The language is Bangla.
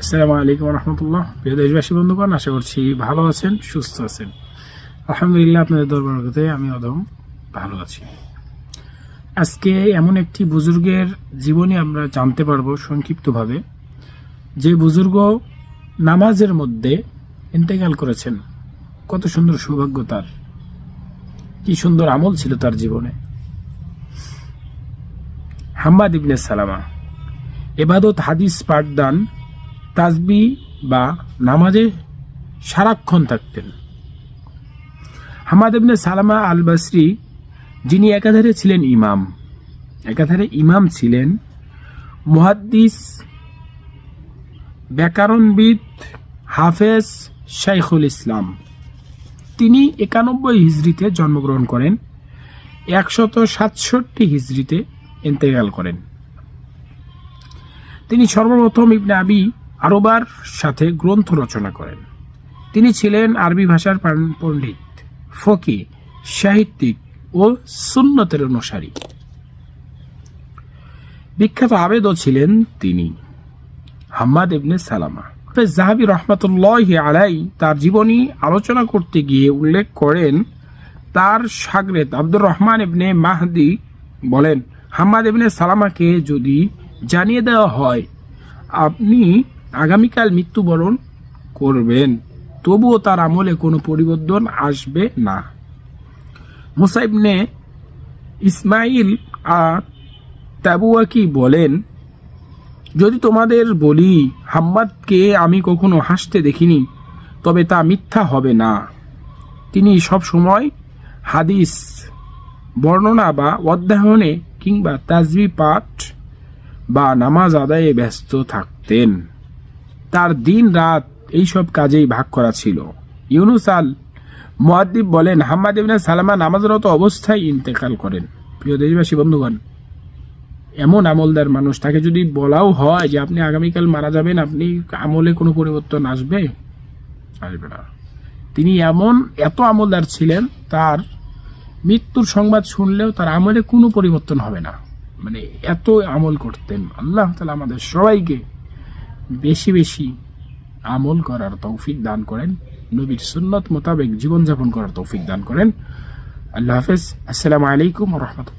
আসসালামু আলাইকুম রহমতুল্লাহ প্রিয় দেশবাসী, বন্ধুগণ, আশা করছি ভালো আছেন, সুস্থ আছেন। আলহামদুলিল্লাহ, আপনাদের দরবারতে আমি অদম ভালো আছি। আজকে এমন একটি বুজুর্গের জীবনী আমরা জানতে পারব সংক্ষিপ্তভাবে। যে বুজুর্গ নামাজের মধ্যে ইন্তেকাল করেছেন, কত সুন্দর সৌভাগ্য তার। কি সুন্দর আমল ছিল তার জীবনে। হাম্মাদ ইবনে সালামা, এবাদত, হাদিস পাঠদান তাজবি বা নামাজে সারাক্ষণ থাকতেন। হামাদ ইবনে সালামা আল বাসরি যিনি একাধারে ছিলেন ইমাম, একাধারে ইমাম ছিলেন, মুহাদ্দিস, ব্যাকরণবিদ, হাফেজ শাইখুল ইসলাম। তিনি একানব্বই হিজড়িতে জন্মগ্রহণ করেন, একশত সাতষট্টি হিজড়িতে ইন্তেকাল করেন। তিনি সর্বপ্রথম ইবনে আবি আরবার সাথে গ্রন্থ রচনা করেন। তিনি ছিলেন আরবি ভাষার পণ্ডিত, ফকি, সাহিত্যিক ও সুন্নতের অনুসারী। বিখ্যাত আবেদও ছিলেন তিনি, হাম্মাদ ইবনে সালামা। জাহাবি রহমতুল্লাহ আলাই তার জীবনী আলোচনা করতে গিয়ে উল্লেখ করেন, তার সাগরেদ আব্দুর রহমান ইবনে মাহদি বলেন, হাম্মাদ ইবনে সালামাকে যদি জানিয়ে দেওয়া হয়, আপনি আগামীকাল মৃত্যুবরণ করবেন। তবুও তার আমলে কোনো পরিবর্তন আসবে না। মুসাইবনে ইসমাইল আর তাবুয়াকি বলেন, যদি তোমাদের বলি, হাম্মাদকে আমি কখনো হাসতে দেখিনি, তবে তা মিথ্যা হবে না। তিনি সব সময় হাদিস বর্ণনা বা অধ্যয়নে কিংবা তাজবি পাঠ বা নামাজ আদায়ে ব্যস্ত থাকতেন। তার দিন রাত এইসব কাজেই ভাগ করা ছিল। ইউনুস আল মুয়াদ্দিব বলেন, হাম্মাদ ইবনে সালামা নামাজরত অবস্থায় ইন্তেকাল করেন। প্রিয় দেশবাসী, বন্ধুগণ, এমন আমলদার মানুষ, তাকে যদি বলাও হয় যে আপনি আগামীকাল মারা যাবেন, আপনি আমলে কোনো পরিবর্তন আসবে? আসবে না। তিনি এমন এত আমলদার ছিলেন, তার মৃত্যুর সংবাদ শুনলেও তার আমলে কোনো পরিবর্তন হবে না। মানে এত আমল করতেন। আল্লাহ তালা আমাদের সবাইকে বেশি বেশি আমল করার তৌফিক দান করেন। নবীর সুন্নত মোতাবেক জীবনযাপন করার তৌফিক দান করেন। আল্লাহ হাফেজ। আসসালামু আলাইকুম রহমতুল্লাহ।